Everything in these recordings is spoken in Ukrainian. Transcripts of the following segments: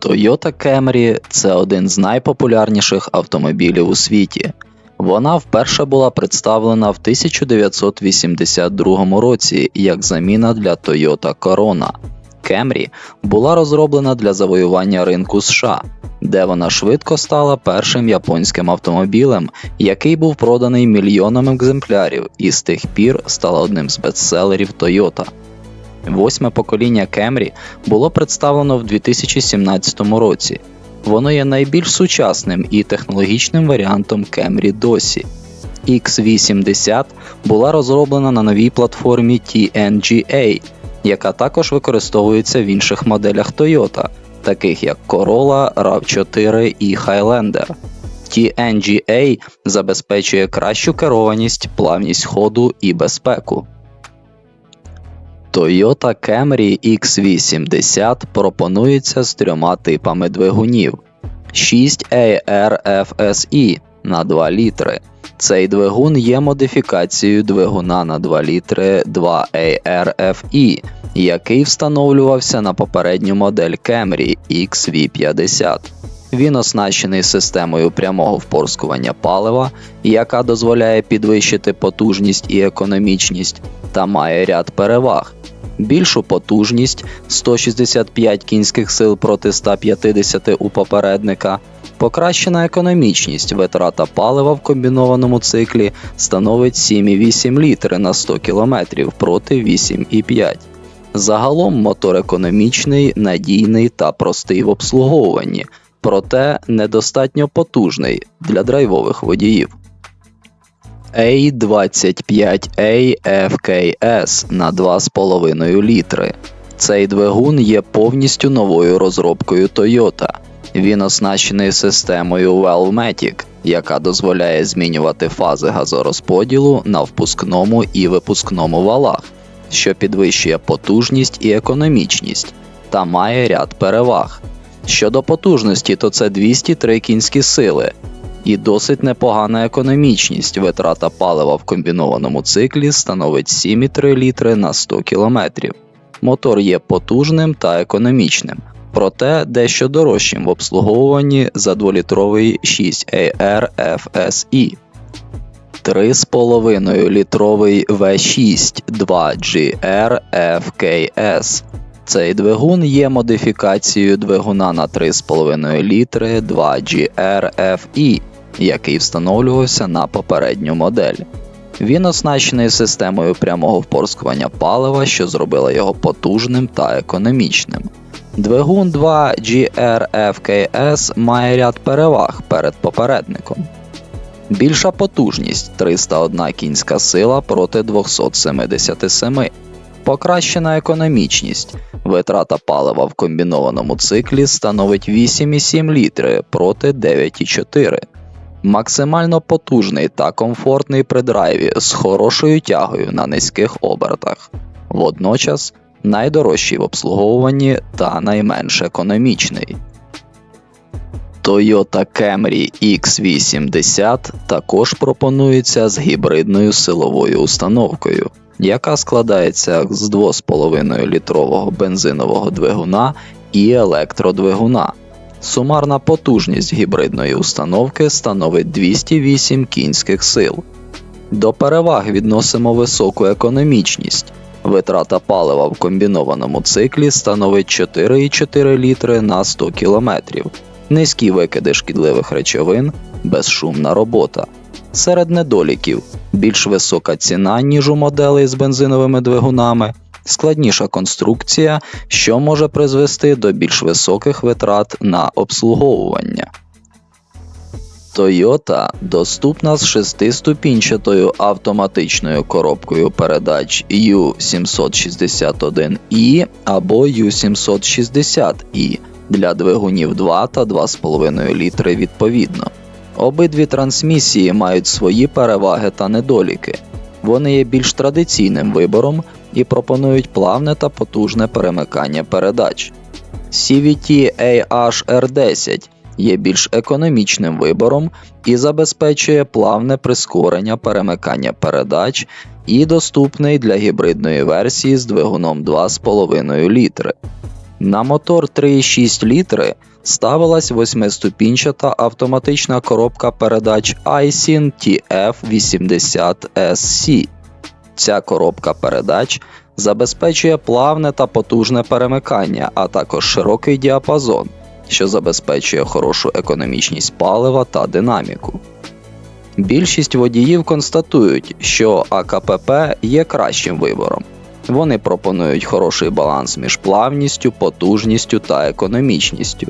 Toyota Camry це один з найпопулярніших автомобілів у світі. Вона вперше була представлена в 1982 році як заміна для Toyota Corona. Camry була розроблена для завоювання ринку США, де вона швидко стала першим японським автомобілем, який був проданий мільйоном екземплярів і з тих пір стала одним з бестселерів Toyota. Восьме покоління Camry було представлено в 2017 році. Воно є найбільш сучасним і технологічним варіантом Camry досі. X80 була розроблена на новій платформі TNGA, яка також використовується в інших моделях Toyota, таких як Corolla, RAV4 і Highlander. TNGA забезпечує кращу керованість, плавність ходу і безпеку. Toyota Camry X80 пропонується з трьома типами двигунів: 6AR-FSI на 2 літри. Цей двигун є модифікацією двигуна на 2 літри 2AR-FE, який встановлювався на попередню модель Camry XV50. Він оснащений системою прямого впорскування палива, яка дозволяє підвищити потужність і економічність, та має ряд переваг. Більшу потужність 165 кінських сил проти 150 у попередника, покращена економічність, витрата палива в комбінованому циклі становить 7,8 літри на 100 км проти 8,5. Загалом мотор економічний, надійний та простий в обслуговуванні, проте недостатньо потужний для драйвових водіїв. A25AFKS на 2,5 літри. Цей двигун є повністю новою розробкою Toyota. Він оснащений системою Wellmatic, яка дозволяє змінювати фази газорозподілу на впускному і випускному валах, що підвищує потужність і економічність, та має ряд переваг. Щодо потужності, то це 203 кінські сили, і досить непогана економічність. Витрата палива в комбінованому циклі становить 7,3 літри на 100 км. Мотор є потужним та економічним, проте дещо дорожчим в обслуговуванні за 2-літровий 6AR FSI. 3,5 літровий V6 2GR FKS. Цей двигун є модифікацією двигуна на 3,5 літри 2GR FE, який встановлювався на попередню модель. Він оснащений системою прямого впорскування палива, що зробила його потужним та економічним. Двигун 2 GRFKS має ряд переваг перед попередником. Більша потужність 301 кінська сила проти 277, покращена економічність. Витрата палива в комбінованому циклі становить 8,7 літри проти 9,4 максимально потужний та комфортний при драйві з хорошою тягою на низьких обертах, водночас найдорожчий в обслуговуванні та найменш економічний. Toyota Camry X80 також пропонується з гібридною силовою установкою, яка складається з 2,5 літрового бензинового двигуна і електродвигуна. Сумарна потужність гібридної установки становить 208 кінських сил. До переваг відносимо високу економічність. Витрата палива в комбінованому циклі становить 4,4 літри на 100 км, низькі викиди шкідливих речовин, безшумна робота. Серед недоліків більш висока ціна, ніж у моделей з бензиновими двигунами складніша конструкція, що може призвести до більш високих витрат на обслуговування. Toyota доступна з шестиступінчатою автоматичною коробкою передач U761i або U760i для двигунів 2 та 2,5 літри відповідно. Обидві трансмісії мають свої переваги та недоліки. Вони є більш традиційним вибором і пропонують плавне та потужне перемикання передач. CVT AHR10 є більш економічним вибором і забезпечує плавне прискорення перемикання передач і доступний для гібридної версії з двигуном 2,5 літри. На мотор 3,6 літри ставилась восьмиступінчата автоматична коробка передач Aisin TF80SC. Ця коробка передач забезпечує плавне та потужне перемикання, а також широкий діапазон, що забезпечує хорошу економічність палива та динаміку. Більшість водіїв констатують, що АКПП є кращим вибором. Вони пропонують хороший баланс між плавністю, потужністю та економічністю.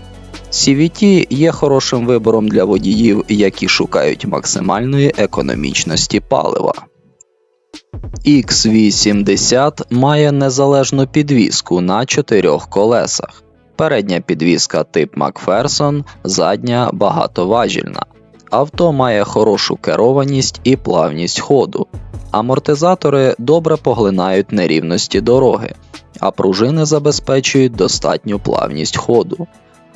CVT є хорошим вибором для водіїв, які шукають максимальної економічності палива. X80 має незалежну підвіску на чотирьох колесах. Передня підвіска тип Макферсон, задня багатоважільна. Авто має хорошу керованість і плавність ходу. Амортизатори добре поглинають нерівності дороги, а пружини забезпечують достатню плавність ходу.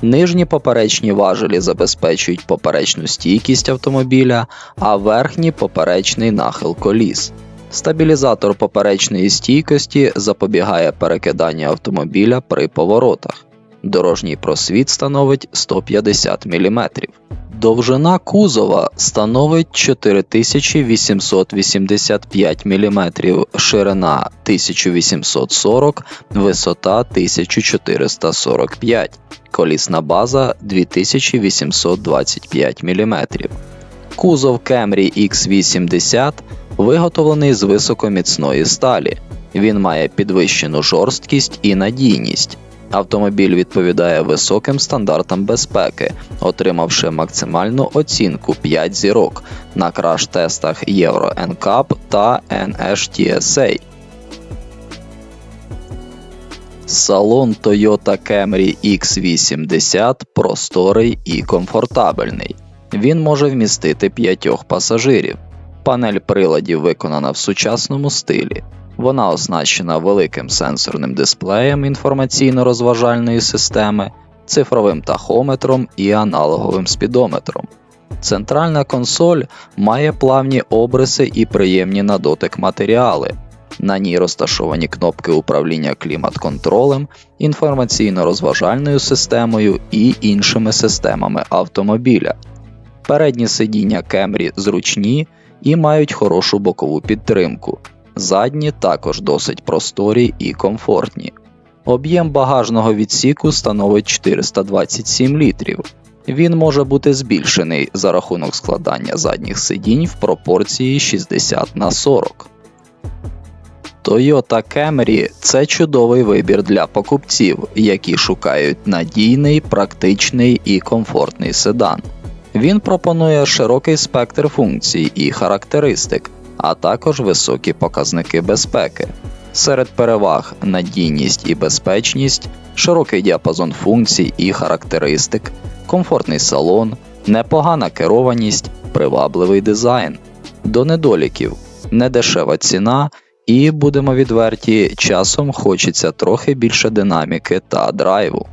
Нижні поперечні важелі забезпечують поперечну стійкість автомобіля, а верхні поперечний нахил коліс. Стабілізатор поперечної стійкості запобігає перекиданню автомобіля при поворотах. Дорожній просвіт становить 150 мм. Довжина кузова становить 4885 мм, ширина 1840, висота 1445, колісна база 2825 мм. Кузов Camry X80 виготовлений з високоміцної сталі. Він має підвищену жорсткість і надійність. Автомобіль відповідає високим стандартам безпеки, отримавши максимальну оцінку 5 зірок на краш-тестах Euro NCAP та NHTSA. Салон Toyota Camry X80 просторий і комфортабельний. Він може вмістити п'ятьох пасажирів. Панель приладів виконана в сучасному стилі. Вона оснащена великим сенсорним дисплеєм інформаційно-розважальної системи, цифровим тахометром і аналоговим спідометром. Центральна консоль має плавні обриси і приємні на дотик матеріали. На ній розташовані кнопки управління клімат-контролем, інформаційно-розважальною системою і іншими системами автомобіля. Передні сидіння Camry зручні і мають хорошу бокову підтримку. Задні також досить просторі і комфортні. Об'єм багажного відсіку становить 427 літрів. Він може бути збільшений за рахунок складання задніх сидінь в пропорції 60 на 40. Toyota Camry це чудовий вибір для покупців, які шукають надійний, практичний і комфортний седан. Він пропонує широкий спектр функцій і характеристик, а також високі показники безпеки. Серед переваг надійність і безпечність, широкий діапазон функцій і характеристик, комфортний салон, непогана керованість, привабливий дизайн. До недоліків, недешева ціна, і будемо відверті, часом хочеться трохи більше динаміки та драйву.